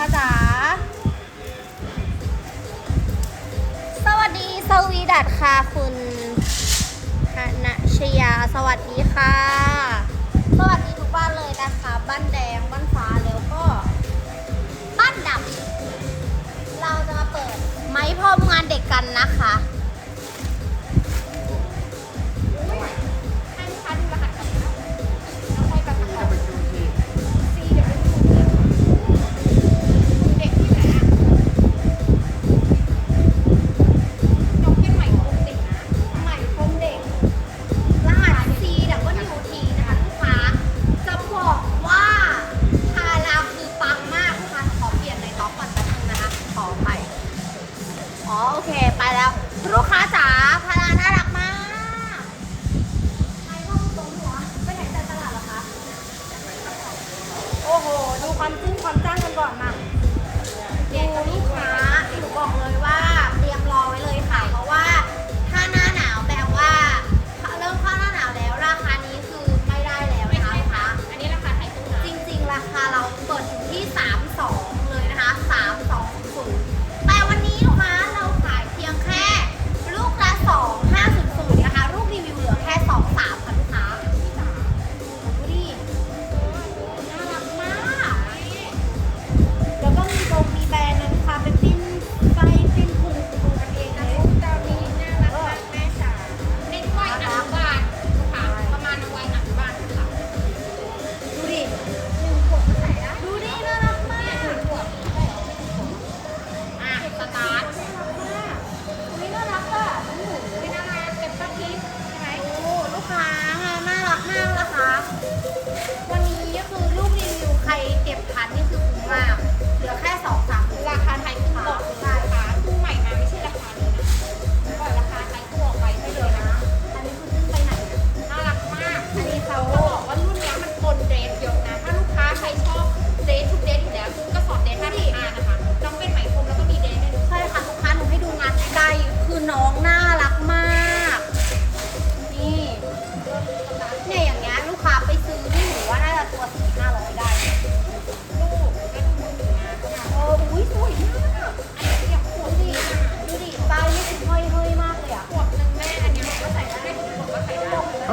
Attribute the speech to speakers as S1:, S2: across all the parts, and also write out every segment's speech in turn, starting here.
S1: คะจ๋า สวัสดีสวีดัตค่ะคุณธนชยา สวัสดีค่ะ สวัสดีทุกบ้านเลยนะคะ บ้านแดง บ้านฟ้า แล้วก็ บ้านดำเราจะมาเปิดไม้พรมงานเด็กกันนะคะ
S2: อไปอ๋อ
S1: โอเคไปแล้ว ลูกค้าจ๋าพาราน่ารักมากใครเข้าตรงหัวไปไหนแต่ตลาดหรอคะ
S2: โอ้โห ดูความจิ้มความจ้างกันก่อนมา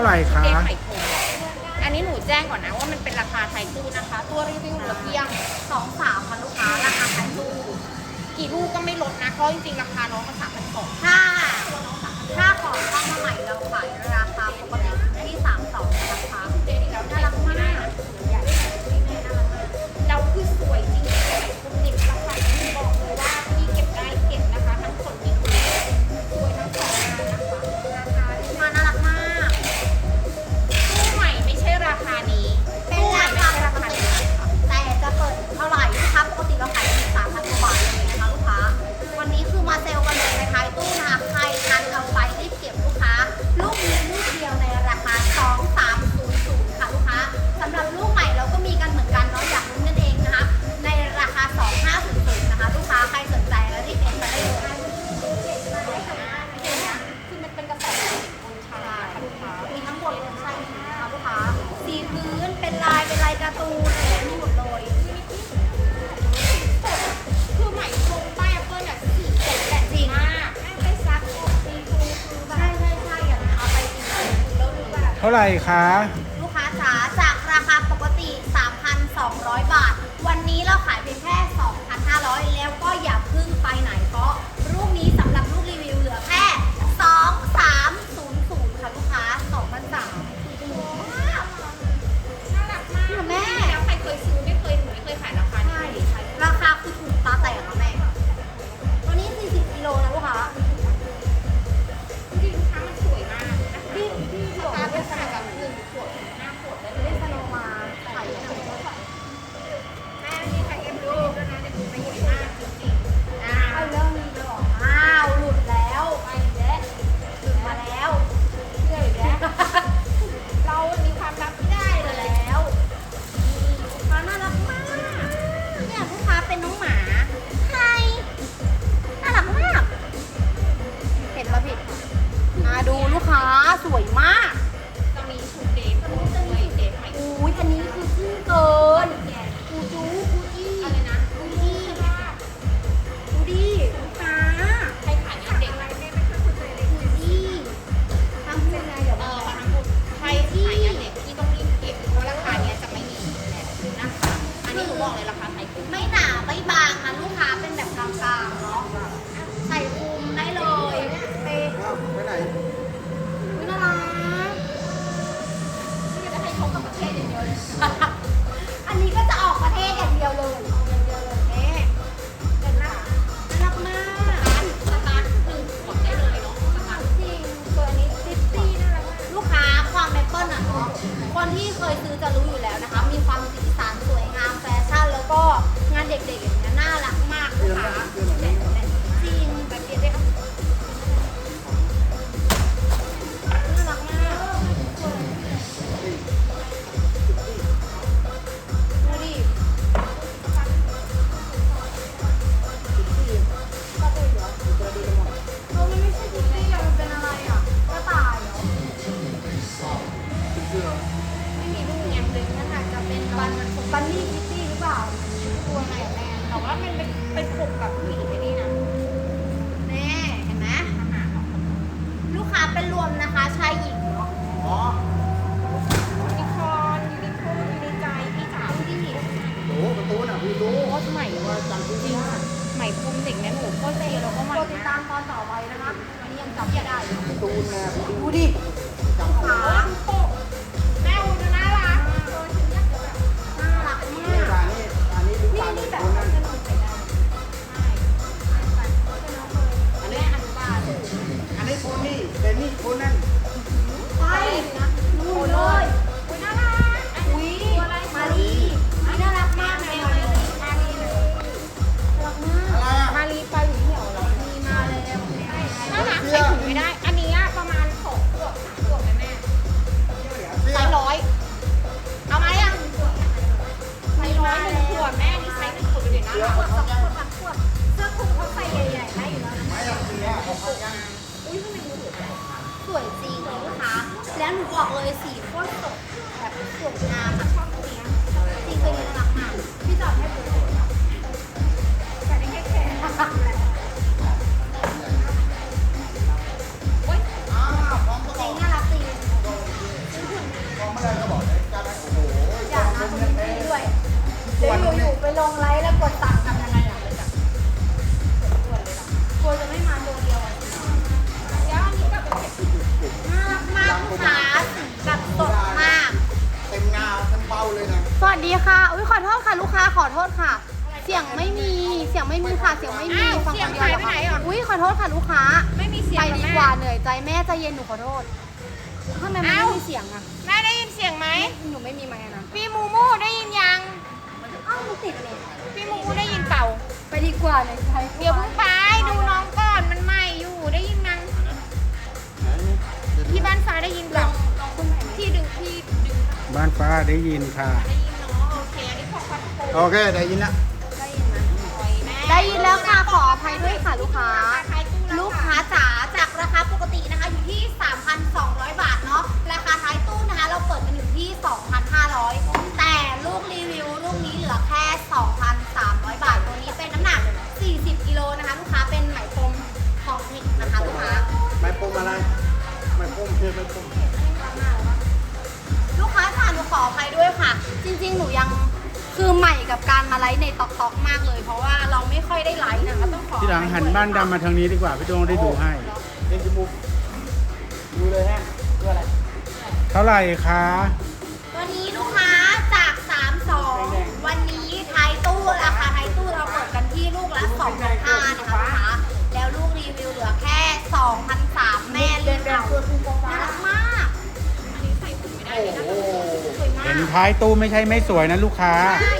S1: ไหร่คะเทข่ปูอันนี้หนูแจ้งก่อนนะว่ามันเป็
S2: นราคาไข่ตู้นะ
S1: คะ ตัวรีวิวเหลือเพียงสองสามค่ะลูกค้าราคาไข่ตู้กี่ลูกก็ไม่ลดนะเพราะ
S2: จริงๆราคาน้องมันสา
S1: ม
S2: พันส
S1: อง
S2: ถ้า ท่าไห
S1: ร่คะ วยมากจะมี
S2: ชุดเดฟด้วยเดฟใหม่อุ้ยอัน
S1: นี้คือพึ่ง
S2: เกินกูจูกูจี้อะไรนะกูจี้กูดี้
S1: ลูกค้าใครขายงานเด็กอะไรไม่ไม่ค่
S2: อยเข้า
S1: ใจเลย
S2: กูจี้ทำ
S3: เป็
S2: นอะไรเดี๋ยวเอ
S1: อทำบุญใครที่ขาย
S2: งาน
S1: เด็กที่ต้อง
S2: รีบเก็บเพราะราคา
S1: เนี้ยจะไม่มีแล้นะะอันนี้หนูบอกเลยราคาไทยคุ้ไม่หนาไม่บางค่ะลูกค้าเป็นแบบกลางๆเนาะ
S2: ใส่คุ
S1: มได้เลยไปไหน รักจะให้เขากับประเท
S2: ศอย่างเดียวอันนี้ก็จะออกประเทศอ
S1: ย่างเดียวเลย
S2: เด็
S3: กน่ารั
S1: กน่ามากหนึ่งขวดได้เลยเนาะจริงตัวนี้ซิตี้
S2: น่ารักมากลูกค้าความแมเปิลอะเนาะ คน
S1: ที่เคยซื้อจะรู้อยู่แล้
S2: วนะคะ มีค
S1: วามสีสัน
S2: สวยงา
S1: มแฟชั่นแล้วก็งานเด็
S2: กๆอย่า
S1: ง
S2: เงี้
S1: น่ารักมากค้า ใหม่จริงค่ใหม่พุ่มเด็กแนะ
S2: ห
S1: นูโค
S2: ตร
S1: เซแล้วก็
S2: ใหม่นดติดตา
S1: มตอนต่อไปนะคะวันนี้ยังจัำไม่ได้ดู
S3: ตูนนะ
S1: ดูดิขาโป๊ะ
S2: แม่คุณน่ารักตัวฉันยักแบบ
S1: น่ารักมาก
S3: นี่นี่
S2: แบบ
S3: สนุ
S2: กไปได้ใช่ไปไปน้องเลยแม่อนุบาล
S3: อันนี้โพนี่เดนนี่โพนั่
S2: นไปดู
S3: เลย
S1: เสื้อคลุมเขาใส่ใหญ่ๆได้อยู่แล้วนะ
S3: ไม่เอาเสื้อของเขายัง
S2: อุ้ยทำไมมือถือใหญ่
S1: สวยจริงเลยนะคะแล้วหนูบอกเลยสีโคตรสดแบบสวยงามอะชอบตัวเนี้ยจริงๆตัวนี้น่ารักมากพี่จอดให้ดู
S2: แต่ในแค่แขนโอ๊ย
S3: อ้าวพร้อมก็
S1: จริ
S3: องก
S1: น่ารักจริง
S3: พร้อมไม่ได้ก็บอกเลยจะได้โอ้โห
S1: อย่านะตรงนี้ด้วยเดี๋ยวอยู่ๆไปลงไลฟ์แล้วกดสั่ง ค้าสีแบบสดมาก
S3: เต็มงาเต็มเป้าเลยนะ
S1: สวัสดีค่ะอุ้ยขอโทษค่ะลูกค้าขอโทษค่ะ เสียงไม่มีเสียงไม่มีค่ะเสียงไม่มีฟังคนเดียวเหรอคะอุ้ยขอโทษค่ะลูกค้า
S2: ไม่มีเสีย
S1: ไป
S2: ง
S1: ดีกว่าเหนื่อยใจแม่ใจเย็นหนูขอโทษทำไมมันไม่มีเสียงอะ
S2: แม่ได้ยินเสียงไหม
S1: หนูไม่มีไมค์อะนะ
S2: พี่มูมูได้ยินยัง
S1: อ้าวมันติดเลย
S2: พี่มูมูได้ยินเปล่า
S1: ไปดีกว่าเลยใช่
S2: เดี๋ยวเพิ่งไปดูน้องก่อน ที่บ้านฟ้าได้ยินเปล่าที่ดึงที่ดึง
S4: บ้านฟ้าได้ยินค่ะ
S2: ได้ยินเนาะโอเคอันนี้ขอความโปร
S3: โอเคได้ยินละ
S2: ได้ยินไหมโอ้ยแม่
S1: ได้ยินแล้วค่ะขออภัยด้วยค่ะลูกค้า
S2: ขายตู้
S1: ลูกค้าจ๋าจากราคาปกตินะคะอยู่ที่ 3,200 บาทเนาะราคาท้ายตู้นะคะ เราเปิดกันอยู่ที่ 2,500 แต่ลูกรีวิวลูกนี้เหลือแค่ 2,300 บาท ตัวนี้เป็นน้ำหนัก 40 กิโลนะคะ ลูกค้าเป็นไหมพรมของเทคนะคะลูกค้า
S3: ไม่ปมอะไร ไม่ปมเพื่อไม่ปม
S1: ลูกค้าค่ะหนูขออภัยด้วยค่ะ จริง ๆ หนูยังคือใหม่กับการมาไลฟ์ในต็อกต็อกมากเลย เพราะว่าเราไม่ค่อยได้ไลฟ์นะคะต้องขออภัย
S4: ที่หลังหันบ้านดำมาทางนี้ดีกว่า พี่ดวงได้ดูให้
S3: เล่นจมูกดูเลยฮะเพื่ออะไร
S4: เท่าไหร่คะ
S1: ตัวนี้ลูกค้าจาก 32 วันนี้ท้ายตู้ราคาท้ายตู้เราเปิดกันที่ลูกละ2,500นะคะลูกค้าแล้วลูกรีวิวเหลือแค่2,300แม่ เลือกเอาน่ารักมาก
S2: อันนี้ใส่ถุงไม่ได้
S3: โอ้
S2: เลยนะ
S3: โห
S1: สวยมาก
S4: เห็นท้ายตู้ไม่ใช่ไม่สวยนะลูกค้า
S1: ใช่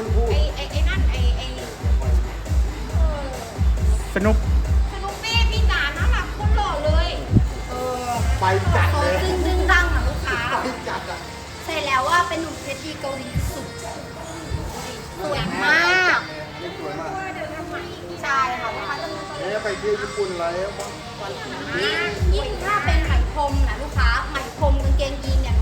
S1: ค
S2: น
S1: พูดไอ้ไอ้
S2: ไอ้
S3: นั่นไอ้
S1: ไอ้
S3: เอ
S2: อ
S4: สนุก
S2: สนุกปี้พี่จ๋าน่ารักคนหล่อเลย
S1: เออ
S3: ไปจัด
S1: โต
S3: เลย
S1: จึงดึงดังอะลูกค้า
S3: ไปจัดอะ
S1: ใช่แล้วว่าเป็นหนุ่มเพชรดีเกาหลีสุดสวยมาก
S3: นี่สวยมาก
S1: ใช่ค่ะลูกค้าจะมีตัว
S3: เนี่ยวไปเที่ยวญี่ปุ่นแล้ว
S1: ยิ่งยิ่งถ้าเป็นไหมพรมนะลูกค้าไหมพรมกางเกงยีนเนี่ย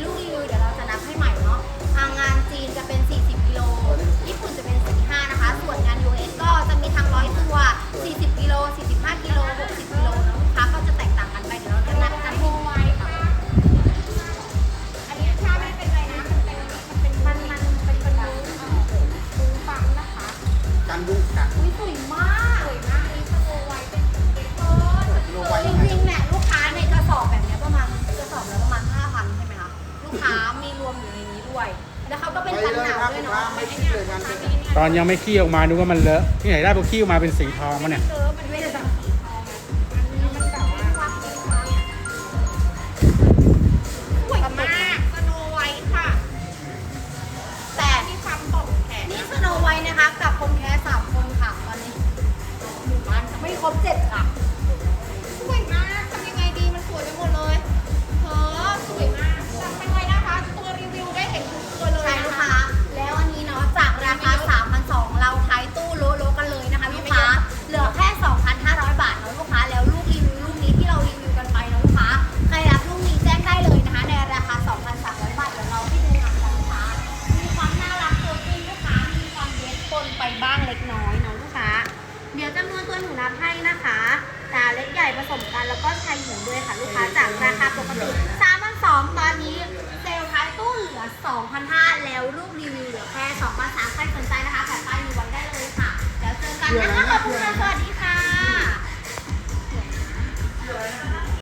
S1: ค้ ค้ามีรวมอยู่ในนี้ด้วย แล้วเขาก็เป็นกันหนาด้วยเนาะตอนยังไม่ขี้ออกมาดูว่ามันเลอะที่ไหนได้พอขี้
S2: ออกมาเป็นสีทองมันเนี่ย เออมัน
S3: ไม่ได้
S1: แบบ
S2: สวยมากโนไวค่ะ แต่ที่ทำปกแขนนี่ส
S3: โนไว
S1: นะคะ กับคนแค่สามคนค่ะตอนนี้
S3: ไม่ครบ
S1: เจ็
S3: ดค่ะ นั
S4: ขให้นะคะตาเล็กใหญ่ผสมกันแล้วก็ชาย
S2: หญิงด้วยค่ะ ลูกค้า
S1: จากราคาปกติ3สองตอนนี้เซลล์ท้ายตู้เหลือ 2,500 แล้วรูปรีวิวเหลือแค่นสามใครสนใจนะคะแผ่นป้ายมีวันได้เลยค่ะเดี๋ยวเจอกันนะคะขอบคุณค่ะสวัสดีค่ะ